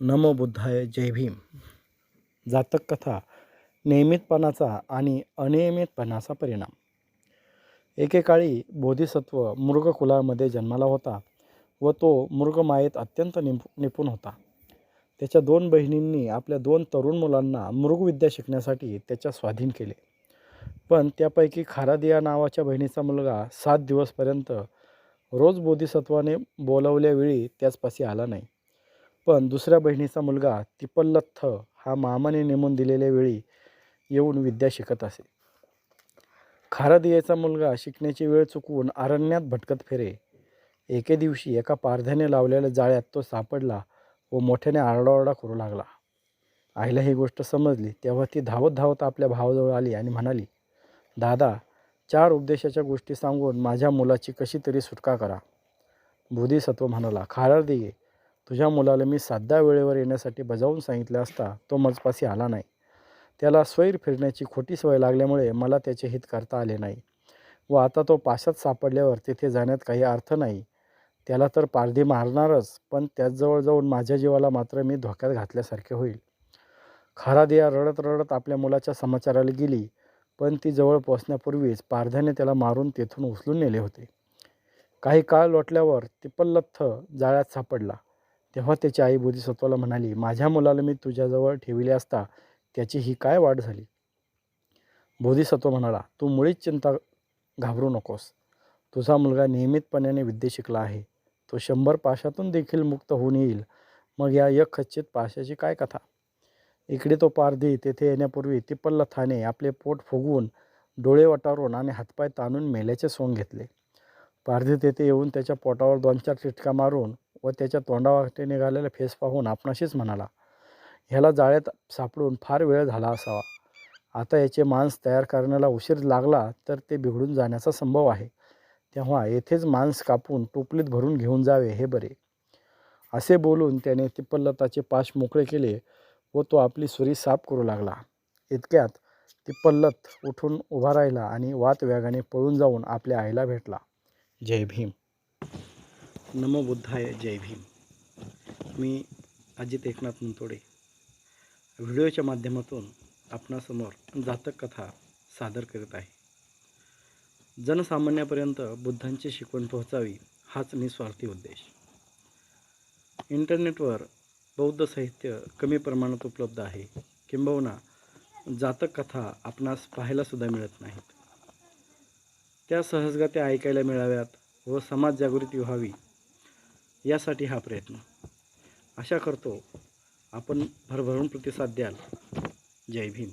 नमो बुद्धाय जय भीम. जातक कथा नियमितपणाचा आणि अनियमितपणाचा परिणाम. एकेकाळी बोधिसत्व मृग कुलामध्ये जन्माला होता व तो मृगमायेत अत्यंत निप निपुण होता. त्याच्या दोन बहिणींनी आपल्या दोन तरुण मुलांना मृगविद्या शिकण्यासाठी त्याच्या स्वाधीन केले. पण त्यापैकी खारादिया नावाच्या बहिणीचा मुलगा सात दिवसपर्यंत रोज बोधिसत्वाने बोलवल्यावेळी त्याचपाशी आला नाही. पण दुसऱ्या बहिणीचा मुलगा तिपल्लथ हा मामाने नेमून दिलेल्या वेळी येऊन विद्या शिकत असे. खारदियेचा मुलगा शिकण्याची वेळ चुकवून अरण्यात भटकत फिरे. एके दिवशी एका पारध्याने लावलेल्या जाळ्यात तो सापडला व मोठ्याने आरडाओरडा करू लागला. आईला ही गोष्ट समजली तेव्हा ती धावत धावत आपल्या भावाजवळ आली आणि म्हणाली दादा चार उपदेशाच्या गोष्टी सांगून माझ्या मुलाची कशी तरी सुटका करा. बोधिसत्व म्हणाला खारदिये तुझ्या मुलाला मी साध्या वेळेवर येण्यासाठी बजावून सांगितले असता तो मजपाशी आला नाही. त्याला स्वैर फिरण्याची खोटी सवय लागल्यामुळे मला त्याचे हित करता आले नाही व आता तो पाशात सापडल्यावर तिथे जाण्यात काही अर्थ नाही. त्याला तर पारधी मारणारच पण त्याचजवळ जाऊन माझ्या जीवाला मात्र मी धोक्यात घातल्यासारखे होईल. खारादिया रडत रडत आपल्या मुलाच्या समाचाराला गेली पण ती जवळ पोचण्यापूर्वीच पारध्याने त्याला मारून तेथून उचलून नेले होते. काही काळ लोटल्यावर तिपल्लत्थ जाळ्यात सापडला. तेव्हा त्याची आई बोधिसत्वाला म्हणाली माझ्या मुलाला मी तुझ्याजवळ ठेविले असता त्याची ही काय वाढ झाली? बोधिसत्व म्हणाला तू मुळीच चिंता घाबरू नकोस. तुझा मुलगा नियमितपणाने विद्या शिकला आहे. तो शंभर पाशातून देखील मुक्त होऊन येईल. मग या एक पाशाची काय कथा? इकडे तो पारधी तेथे येण्यापूर्वी तिपल्लथाने आपले पोट फुगवून डोळे वटारून आणि हातपाय ताणून मेल्याचे सोंग घेतले. पारधी तेथे येऊन त्याच्या पोटावर दोन चार चिटका मारून व त्याच्या तोंडावाटे निघालेला फेस पाहून आपणाशीच म्हणाला ह्याला जाळ्यात सापडून फार वेळ झाला असावा. आता याचे मांस तयार करण्याला उशीर लागला तर ते बिघडून जाण्याचा संभव आहे. तेव्हा येथेच मांस कापून टोपलीत भरून घेऊन जावे हे बरे. असे बोलून त्याने तिप्पल्लताचे पाश मोकळे केले व तो आपली सुरी साफ करू लागला. इतक्यात तिप्पल्लत उठून उभा राहिला आणि वात वेगाने पळून जाऊन आपल्या आईला भेटला. जय भीम. नमो बुद्धाय जय भीम. मी अजित एकनाथ मुंतोडे. व्हिडिओच्या माध्यमातून आपणासमोर जातक कथा सादर करीत आहे. जनसामान्यापर्यंत बुद्धांची शिकवण पोहोचावी हाच निस्वार्थी उद्देश. इंटरनेटवर बौद्ध साहित्य कमी प्रमाणात उपलब्ध आहे. किंबहुना जातक कथा आपणास पाहायलासुद्धा मिळत नाहीत. त्या सहजगत्या ऐकायला मिळाव्यात व समाज जागृती व्हावी यासाठी हा प्रयत्न. आशा करतो आपण भरभरून प्रतिसाद द्याल. जय भीम.